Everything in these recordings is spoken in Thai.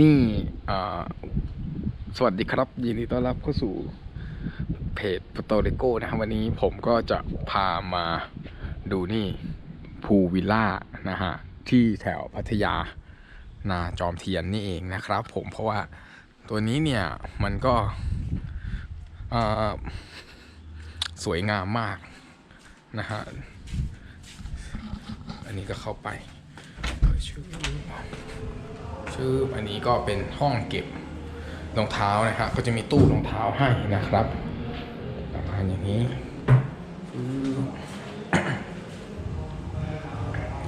นี่สวัสดีครับ ยินดีต้อนรับเข้าสู่เพจปโตเรโก้นะครับ วันนี้ผมก็จะพามาดูนี่ภูวิลล่านะฮะ ที่แถวพัทยานาจอมเทียนนี่เองนะครับ ผมเพราะว่าตัวนี้เนี่ยมันก็สวยงามมากนะฮะ อันนี้ก็เข้าไปชื่อ ชื่ออันนี้ก็เป็นห้องเก็บรองเท้านะครับก็จะมีตู้รองเท้าให้นะครับประมาณอย่างนี้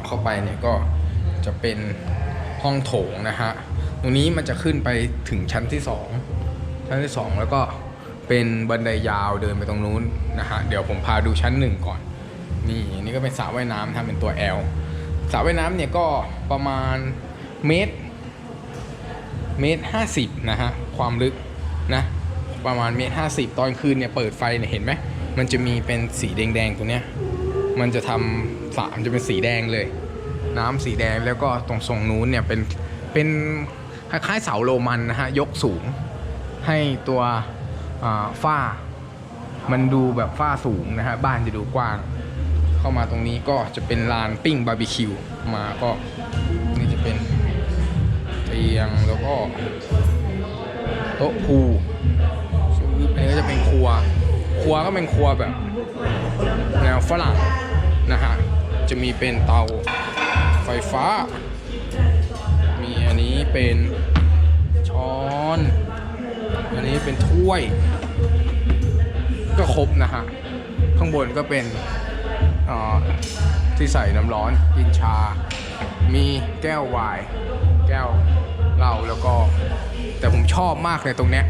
เข้าไปเนี่ยก็จะเป็นห้องโถงนะฮะตรงนี้มันจะขึ้นไปถึงชั้นที่สองชั้นที่สองแล้วก็เป็นบันไดยาวเดินไปตรงนู้นนะฮะเดี๋ยวผมพาดูชั้นหนึ่งก่อน นี่นนี่ก็เป็นสระว่ายน้ำทำเป็นตัว L สระว่ายน้ำเนี่ยก็ประมาณเมตร เมตรห้าสิบนะฮะความลึกนะประมาณเมตรห้าสิบตอนคืนเนี่ยเปิดไฟเนี่ยเห็นไหมมันจะมีเป็นสีแดงๆตัวเนี้ยมันจะทำสระมันจะเป็นสีแดงเลย น้ำสีแดงแล้วก็ตรงทรงนู้นเนี่ยเป็นเป็นคล้ายๆเสาโรมันนะฮะยกสูง ให้ตัวฝ้า มันดูแบบฝ้าสูงนะฮะบ้านจะดูกว้าง เข้ามาตรงนี้ก็จะเป็นลานปิ้งบาร์บีคิวมาก็นี่จะเป็น ตียงแล้วก็โต๊ะพูอันนี้ก็จะเป็นครัว ครัวก็เป็นครัวแบบแนวฝรั่งนะฮะ จะมีเป็นเตาไฟฟ้า มีอันนี้เป็นช้อน อันนี้เป็นถ้วย ก็ครบนะฮะ ข้างบนก็เป็น ที่ใส่น้ำร้อนกินชา มีแก้วไวน์แก้วเหล้าแล้วก็ แต่ผมชอบมากเลยตรงเนี้ย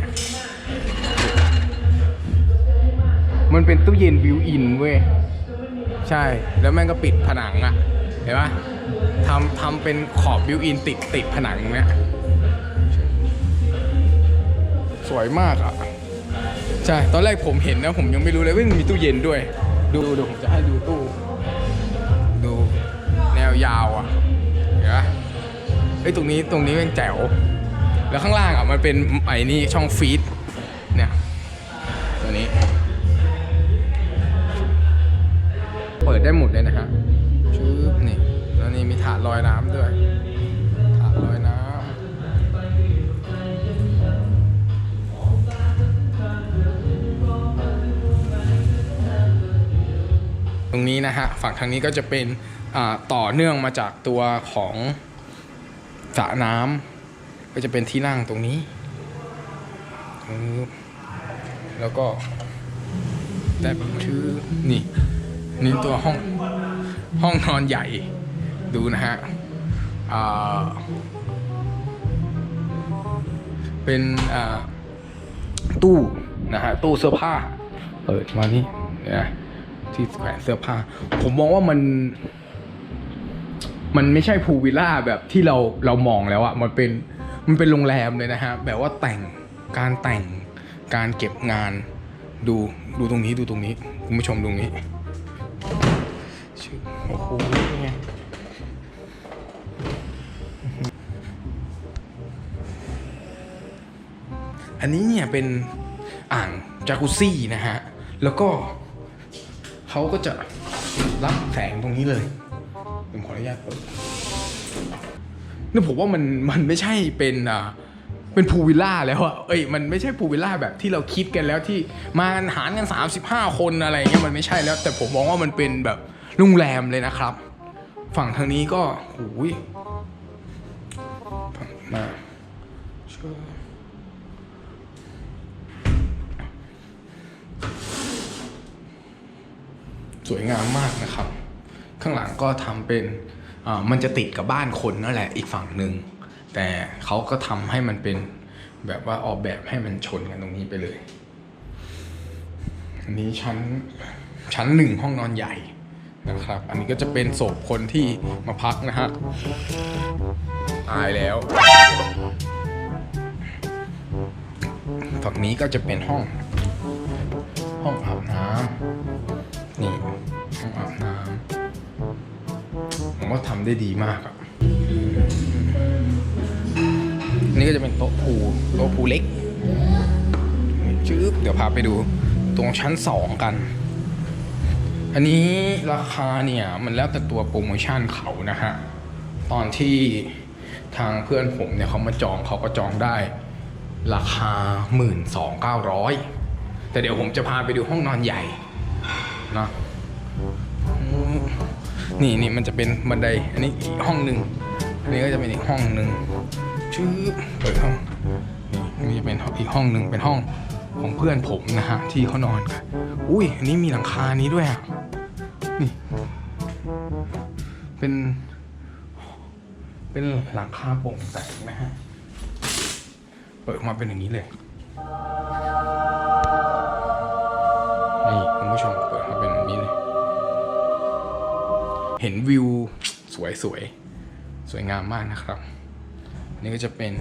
มันเป็นตู้เย็นบิวอินเว้ย ใช่แล้วแม่งก็ปิดผนังอะเห็นปะทำทำเป็นขอบบิวอินติดติดผนังเนี้ยสวยมากอะใช่ ตอนแรกผมเห็นนะ ผมยังไม่รู้เลยว่ามันมีตู้เย็นด้วย ดูเดี๋ยวผมจะให้ดูตู้ ดูแนวยาวอะเห็นปะเฮ้ยตรงนี้ตรงนี้แม่งแจ๋ว แล้วข้างล่างอะมันเป็นไอ้นี่ช่องฟีดเนี่ยตัวนี้ เปิดได้หมดเลยนะฮะ นะฮะฝั่งทางนี้ก็จะเป็นต่อเนื่องมาจากตัวของสระน้ำก็จะเป็นที่นั่งตรงนี้แล้วก็ได้บันทึกนี่นี่ตัวห้องห้องนอนใหญ่ดูนะฮะเป็นตู้นะฮะตู้เสื้อผ้าเปิดมานี่นะ ที่แขวนเสื้อผ้า ผมมองว่ามันมันไม่ใช่พูวิลล่าแบบที่เราเรามองแล้วอะมันเป็นมันเป็นโรงแรมเลยนะฮะ แบบว่าแต่งการแต่งการเก็บงาน ดูดูตรงนี้ดูตรงนี้คุณผู้ชมตรงนี้ชื่อโอ้โหนี่ไงอันนี้เนี่ยเป็นอ่างจากุซี่นะฮะ แล้วก็ เขาก็จะรับแสงตรงนี้เลย ผมขออนุญาตเปิดนี่ผมว่ามันมันไม่ใช่เป็นอ่าเป็นพูลวิลล่าแล้วอะเอ้ยมันไม่ใช่พูลวิลล่าแบบที่เราคิดกันแล้วที่มากันหารกัน 35 คนอะไรเงี้ยมันไม่ใช่แล้ว แต่ผมมองว่ามันเป็นแบบโรงแรมเลยนะครับ ฝั่งทางนี้ก็หูยฝั่งมา สวยงามมากนะครับ ข้างหลังก็ทำเป็นมันจะติดกับบ้านคนนั่นแหละอีกฝั่งหนึ่งแต่เขาก็ทำให้มันเป็นแบบว่าออกแบบให้มันชนกันตรงนี้ไปเลย อันนี้ชั้นชั้นหนึ่งห้องนอนใหญ่นะครับ อันนี้ก็จะเป็นศพคนที่มาพักนะฮะตายแล้วฝั่งนี้ก็จะเป็นห้อง ห้องอาบน้ำ นี่ห้องอาบน้ำผมว่าทำได้ดีมากอะนี่ก็จะเป็นโต๊ะพูโต๊ะพูเล็กจื๊บเดี๋ยวพาไปดูตรงชั้นสองกัน อันนี้ราคาเนี่ย มันแล้วแต่ตัวโปรโมชั่นเขานะฮะ ตอนที่ทางเพื่อนผมเนี่ยเขามาจองเขาก็จองได้ราคา 12,900 แต่เดี๋ยวผมจะพาไปดูห้องนอนใหญ่ นะนี่นี่มันจะเป็นบันได อันนี้อีกห้องหนึ่งอันนี้ก็จะเป็นอีกห้องหนึ่งชื่อเปิดห้องนี่นนี้เป็นอีกห้องหนึ่งเป็นห้องของเพื่อนผมนะฮะที่เขานอนกันอุ้ยอันนี้มีหลังคานี้ด้วยอะนี่ เป็น เป็นหลังคาโปร่งแสงนะฮะเปิดออกมาเป็นอย่างนี้เลย ห็นวิวสวยสวยๆสวยงามมากนะครับนี่ก็จะเป็น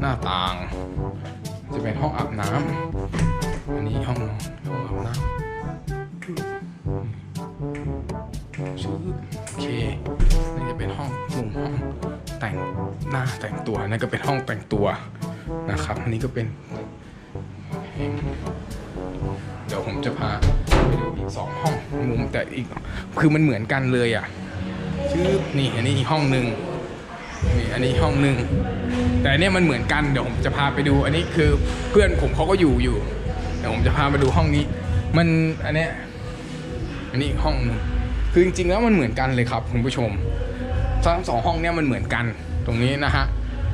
หน้าต่าง จะเป็นห้องอาบน้ำอันนี้ห้องนอนห้องอาบน้ำชื่อโอเคนี่จะเป็นห้องมุมห้องแต่งหน้าแต่งตัวนั่นก็เป็นห้องแต่งตัวนะครับอันนี้ก็เป็น เดี๋ยวผมจะพาไปดูอีก สองห้องมุมแต่อีกคือมันเหมือนกันเลยอะชื่อนี่อันนี้อีกห้องหนึ่งนี่อันนี้ห้องหนึ่งแต่เนี้ยมันเหมือนกันเดี๋ยวผมจะพาไปดู อันนี้คือเพื่อนผมเขาก็อยู่อยู่เดี๋ยวผมจะพาไปดูห้องนี้ มันอันเนี้ยอันนี้อีกห้องหนึ่งคือจริงๆแล้วมันเหมือนกันเลยครับคุณผู้ชมทั้งสองห้องเนี้ยมันเหมือนกันตรงนี้นะฮะ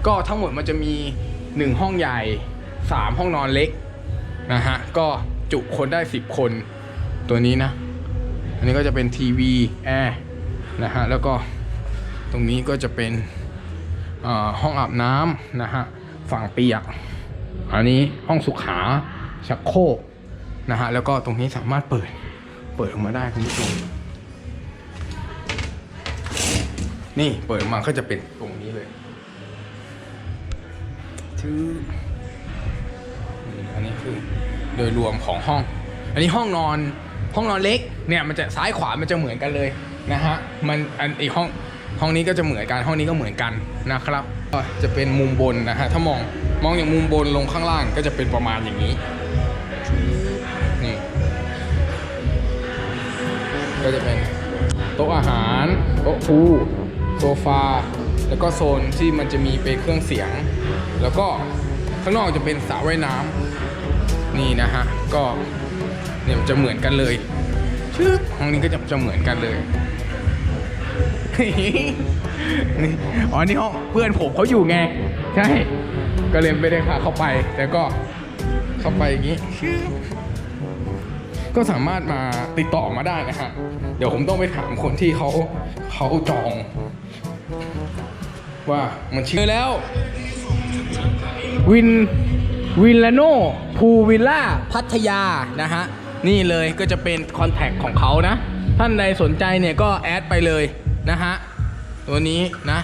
ก็ทั้งหมดมันจะมีหนึ่งห้องใหญ่สามห้องนอนเล็กนะฮะก็จุคนได้ 10 คน ตัวนี้นะ อันนี้ก็จะเป็นทีวีแอร์นะฮะ แล้วก็ตรงนี้ก็จะเป็นห้องอาบน้ำนะฮะ ฝั่งเปียก อันนี้ห้องสุขาชักโครกนะฮะ แล้วก็ตรงนี้สามารถเปิด เปิดออกมาได้คุณผู้ชม นี่เปิดออกมาก็จะเป็นตรงนี้เลยชื่ออันนี้คือโดยรวมของห้อง อันนี้ห้องนอน ห้องนอนเล็กเนี่ยมันจะซ้ายขวามันจะเหมือนกันเลยนะฮะมันอันอีกห้องห้องนี้ก็จะเหมือนกันห้องนี้ก็เหมือนกันนะครับ ก็จะเป็นมุมบนนะฮะถ้ามองมองอย่างมุมบนลงข้างล่างก็จะเป็นประมาณอย่างนี้นี่ก็จะเป็นโต๊ะอาหารโต๊ะพูโซฟาแล้วก็โซนที่มันจะมีเป็นเครื่องเสียง แล้วก็ข้างนอกจะเป็นสระว่ายน้ำนี่นะฮะก็ เนี่ยมันจะเหมือนกันเลยชื่อห้องนี้ก็จะจะเหมือนกันเลย นี่อ๋อ นี่ห้องเพื่อนผมเขาอยู่ไง ใช่ ก็เลยไม่ได้พาเข้าไป แต่ก็เข้าไปอย่างนี้ชื่อก็สามารถมาติดต่อมาได้นะฮะ เดี๋ยวผมต้องไปถามคนที่เขาเขาจอง ว่ามันชื่อแล้ว วินวินลาโนพูวิลล่าพัทยานะฮะ นี่เลยก็จะเป็นคอนแทคของเขานะ ท่านใดสนใจเนี่ยก็แอดไปเลยนะฮะ ตัวนี้นะ